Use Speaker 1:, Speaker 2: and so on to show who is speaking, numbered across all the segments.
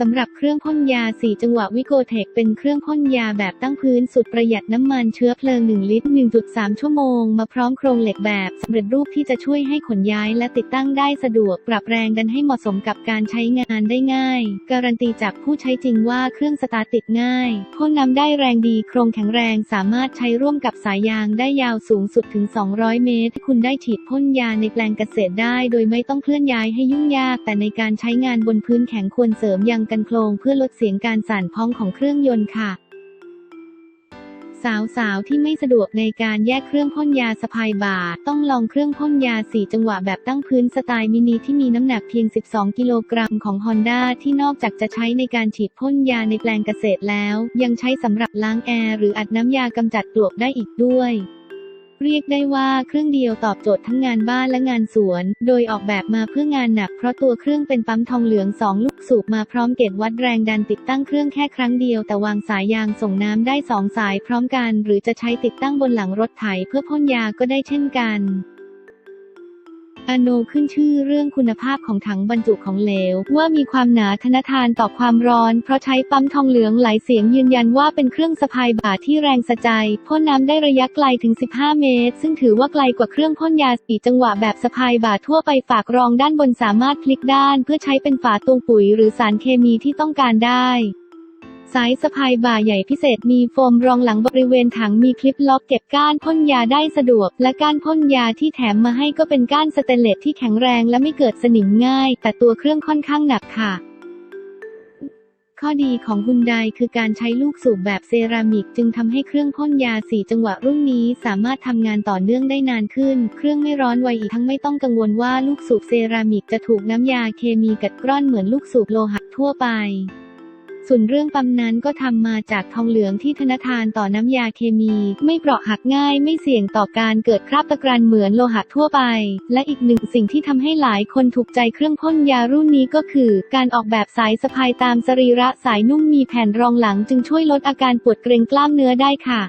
Speaker 1: สำหรับเครื่องพ่นยา 4 จังหวะวิโกเทคเป็นเครื่องพ่นยาแบบตั้งพื้นสุดประหยัดน้ำมันเชื้อเพลิง 1 ลิตร 1.3 ชั่วโมง มาพร้อมโครงเหล็กแบบสำเร็จรูปที่จะช่วยให้ขนย้ายและติดตั้งได้สะดวก ปรับแรงดันให้เหมาะสมกับการใช้งานได้ง่าย การันตีจากผู้ใช้จริงว่าเครื่องสตาร์ติดง่ายพ่นน้ำได้แรงดีโครงแข็งแรงสามารถใช้ร่วมกับสายยางได้ยาวสูงสุดถึง 200 เมตร คุณได้ฉีดพ่นยาในแปลงเกษตรได้ โดยไม่ต้องเคลื่อนย้ายให้ยุ่งยาก แต่ในการใช้งานบนพื้นแข็งควรเสริมยางกันโครงเพื่อลดเสียงการสั่นพ้องของเครื่องยนต์ค่ะ สาวๆที่ไม่สะดวกในการแยกเครื่องพ่นยาสะพายบ่า ต้องลองเครื่องพ่นยา 4 จังหวะแบบตั้งพื้นสไตล์มินิที่มีน้ำหนักเพียง 12 กิโลกรัมของ Honda ที่นอกจากจะใช้ในการฉีดพ่นยาในแปลงเกษตรแล้ว ยังใช้สำหรับล้างแอร์หรืออัดน้ำยากำจัดปลวกได้อีกด้วย เรียกได้ว่าเครื่องเดียวตอบโจทย์ทั้งงานบ้านและงานสวน โดยออกแบบมาเพื่องานหนัก เพราะตัวเครื่องเป็นปั๊มทองเหลือง 2 ลูกสูบมาพร้อมเกจวัดแรงดันติดตั้งเครื่องแค่ครั้งเดียว แต่วางสายยางส่งน้ำได้ 2 สายพร้อมกัน หรือจะใช้ติดตั้งบนหลังรถไถเพื่อพ่นยาก็ได้เช่นกัน อโนขึ้นชื่อเรื่องคุณภาพของถังบรรจุของเหลว ว่ามีความหนาทนทานต่อความร้อน เพราะใช้ปั๊มทองเหลืองหลายเสียงยืนยันว่าเป็นเครื่องสะพายบ่าที่แรงสะใจพ่นน้ำได้ระยะไกลถึง 15 เมตร ซึ่งถือว่าไกลกว่าเครื่องพ่นยาสีจังหวะแบบสะพายบ่าทั่วไปฝากรองด้านบนสามารถพลิกด้าน เพื่อใช้เป็นฝาตวงปุ๋ยหรือสารเคมีที่ต้องการได้ สายสะพายบ่าใหญ่พิเศษมีโฟมรองหลังบริเวณถังมีคลิปล็อกเก็บก้านพ่นยาได้สะดวก และก้านพ่นยาที่แถมมาให้ก็เป็นก้านสเตนเลสที่แข็งแรงและไม่เกิดสนิมง่าย แต่ตัวเครื่องค่อนข้างหนักค่ะ ข้อดีของฮุนไดคือการใช้ลูกสูบแบบเซรามิก จึงทำให้เครื่องพ่นยาสีจังหวะรุ่นนี้ สามารถทำงานต่อเนื่องได้นานขึ้น เครื่องไม่ร้อนไวอีกทั้งไม่ต้องกังวลว่าลูกสูบเซรามิกจะถูกน้ำยาเคมีกัดกร่อนเหมือนลูกสูบโลหะทั่วไป ส่วนเรื่องปั๊มนั้นก็ทำมาจากทองเหลืองที่ทนทานต่อน้ำยาเคมี ไม่เปราะหักง่ายไม่เสี่ยงต่อการเกิดคราบตะกรันเหมือนโลหะทั่วไป และอีกหนึ่งสิ่งที่ทำให้หลายคนถูกใจเครื่องพ่นยารุ่นนี้ก็คือ การออกแบบสายสะพายตามสรีระสายนุ่มมีแผ่นรองหลังจึงช่วยลดอาการปวดเกร็งกล้ามเนื้อได้ค่ะ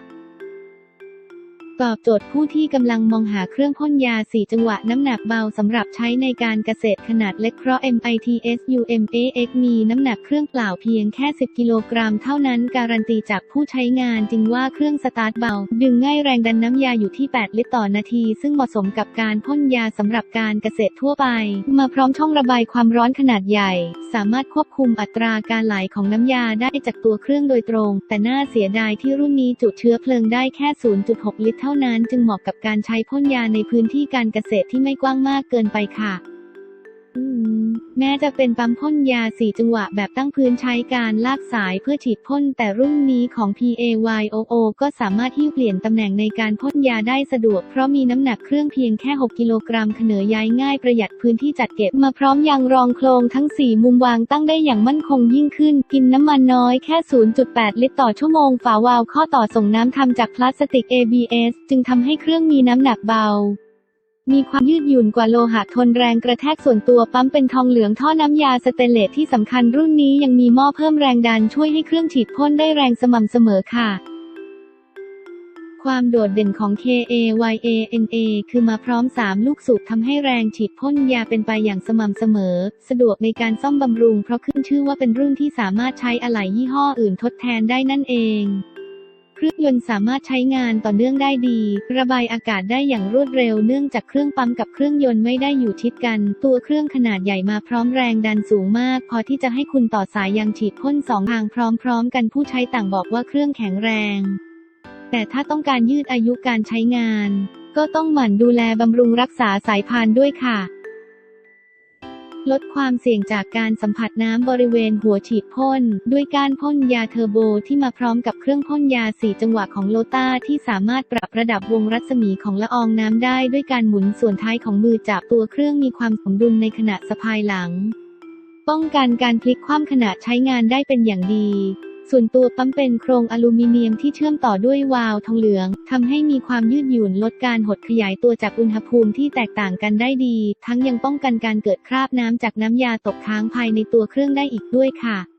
Speaker 1: ตอบโจทย์ผู้ที่กำลังมองหาเครื่องพ่นยา 4 จังหวะน้ำหนักเบาสำหรับใช้ในการเกษตรขนาดเล็กเพราะ MITS UMAX มีน้ำหนักเครื่องเปล่าเพียงแค่ 10 กิโลกรัมเท่านั้นการันตีจากผู้ใช้งานจริงว่าเครื่องสตาร์ทเบา ดึงง่ายแรงดันน้ำยาอยู่ที่ 8 ลิตรต่อนาที ซึ่งเหมาะสมกับการพ่นยาสำหรับการเกษตรทั่วไป มาพร้อมช่องระบายความร้อนขนาดใหญ่ สามารถควบคุมอัตราการไหลของน้ำยาได้จากตัวเครื่องโดยตรง แต่น่าเสียดายที่รุ่นนี้จุเชื้อเพลิงได้แค่ 0.6 ลิตรเท่านั้นจึงเหมาะกับการใช้พ่นยาในพื้นที่การเกษตรที่ไม่กว้างมากเกินไปค่ะ แม้จะเป็นปั๊มพ่นยาสี่จังหวะแบบตั้งพื้นใช้การลากสายเพื่อฉีดพ่นแต่รุ่นนี้ของ PAYOO ก็สามารถที่เปลี่ยนตำแหน่งในการพ่นยาได้สะดวก เพราะมีน้ำหนักเครื่องเพียงแค่ 6 กิโลกรัมขนย้ายง่ายประหยัดพื้นที่จัดเก็บมาพร้อมยางรองโครงทั้ง 4 มุมวางตั้งได้อย่างมั่นคงยิ่งขึ้น กินน้ำมันน้อยแค่ 0.8 ลิตรต่อชั่วโมงฝาวาล์วข้อต่อส่งน้ำทำจากพลาสติก ABS จึงทำให้เครื่องมีน้ำหนักเบา มีความยืดหยุ่นกว่าโลหะทนแรงกระแทกส่วนตัวปั๊มเป็นทองเหลืองท่อน้ำยาสเตนเลสที่สำคัญรุ่นนี้ยังมีหม้อเพิ่มแรงดันช่วยให้เครื่องฉีดพ่นได้แรงสม่ำเสมอค่ะ ความโดดเด่นของ KAYANA คือมาพร้อม 3 ลูกสูบทำให้แรงฉีดพ่นยาเป็นไปอย่างสม่ำเสมอ สะดวกในการซ่อมบำรุงเพราะขึ้นชื่อว่าเป็นรุ่นที่สามารถใช้อะไหล่ยี่ห้ออื่นทดแทนได้นั่นเอง เครื่องยนต์สามารถใช้งานต่อเนื่องได้ดี ระบายอากาศได้อย่างรวดเร็วเนื่องจากเครื่องปั๊มกับเครื่องยนต์ไม่ได้อยู่ชิดกัน ตัวเครื่องขนาดใหญ่มาพร้อมแรงดันสูงมาก พอที่จะให้คุณต่อสายยางฉีดพ่นสองทางพร้อมๆ กันผู้ใช้ต่างบอกว่าเครื่องแข็งแรง แต่ถ้าต้องการยืดอายุการใช้งาน ก็ต้องหมั่นดูแลบำรุงรักษาสายพานด้วยค่ะ ลดความเสี่ยงจากการสัมผัสน้ำบริเวณหัวฉีดพ่น ด้วยการพ่นยาเทอร์โบที่มาพร้อมกับเครื่องพ่นยาสีจังหวะของโลต้าที่สามารถปรับระดับวงรัศมีของละอองน้ำได้ด้วยการหมุนส่วนท้ายของมือจับตัวเครื่องมีความสมดุลในขณะสะพายหลัง ป้องกันการพลิกคว่ำขณะใช้งานได้เป็นอย่างดี ส่วนตัวปั๊มเป็นโครงอลูมิเนียมที่เชื่อมต่อด้วยวาล์วทองเหลืองทำให้มีความยืดหยุ่นลดการหดขยายตัวจากอุณหภูมิที่แตกต่างกันได้ดี ทั้งยังป้องกันการเกิดคราบน้ำจากน้ำยาตกค้างภายในตัวเครื่องได้อีกด้วยค่ะ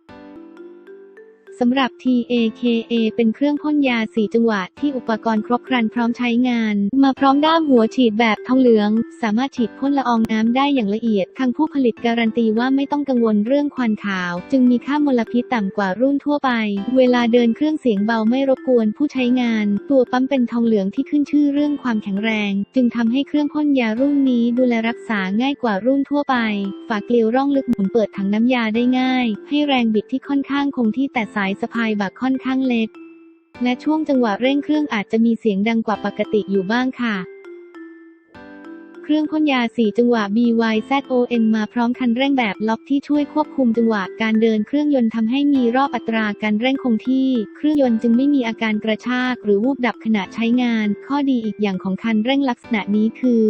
Speaker 1: สำหรับ TAKA เป็นเครื่องพ่นยา 4 จังหวะที่อุปกรณ์ครบครันพร้อมใช้งาน มาพร้อมด้ามหัวฉีดแบบทองเหลือง สามารถฉีดพ่นละอองน้ำได้อย่างละเอียด ทางผู้ผลิตการันตีว่าไม่ต้องกังวลเรื่องควันขาว จึงมีค่ามลพิษต่ำกว่ารุ่นทั่วไป เวลาเดินเครื่องเสียงเบาไม่รบกวนผู้ใช้งาน ตัวปั๊มเป็นทองเหลืองที่ขึ้นชื่อเรื่องความแข็งแรง จึงทำให้เครื่องพ่นยารุ่นนี้ดูแลรักษาง่ายกว่ารุ่นทั่วไป ฝาเกลียวร่องลึกหมุนเปิดถังน้ำยาได้ง่าย ให้แรงบิดที่ค่อนข้างคงที่แต่สายายสะพายบักค่อนข้างเล็ก และช่วงจังหวะเร่งเครื่องอาจจะมีเสียงดังกว่าปกติอยู่บ้างค่ะ เครื่องพ่นยา 4 จังหวะ BYZON มาพร้อมคันเร่งแบบล็อกที่ช่วยควบคุมจังหวะการเดินเครื่องยนต์ทำให้มีรอบอัตราการเร่งคงที่ เครื่องยนต์จึงไม่มีอาการกระชาก หรือวูบดับขณะใช้งาน ข้อดีอีกอย่างของคันเร่งลักษณะนี้คือ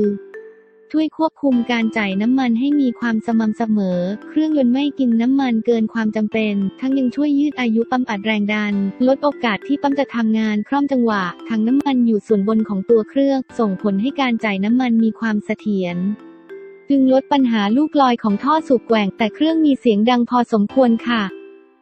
Speaker 1: ช่วยควบคุมการจ่ายน้ำมันให้มีความสม่ำเสมอ เครื่องยนต์ไม่กินน้ำมันเกินความจำเป็น ทั้งยังช่วยยืดอายุปั๊มอัดแรงดัน ลดโอกาสที่ปั๊มจะทำงานคล่อมจังหวะถังน้ำมันอยู่ส่วนบนของตัวเครื่อง ส่งผลให้การจ่ายน้ำมันมีความเสถียรจึงลดปัญหาลูกลอยของท่อสูบแกว่ง แต่เครื่องมีเสียงดังพอสมควรค่ะ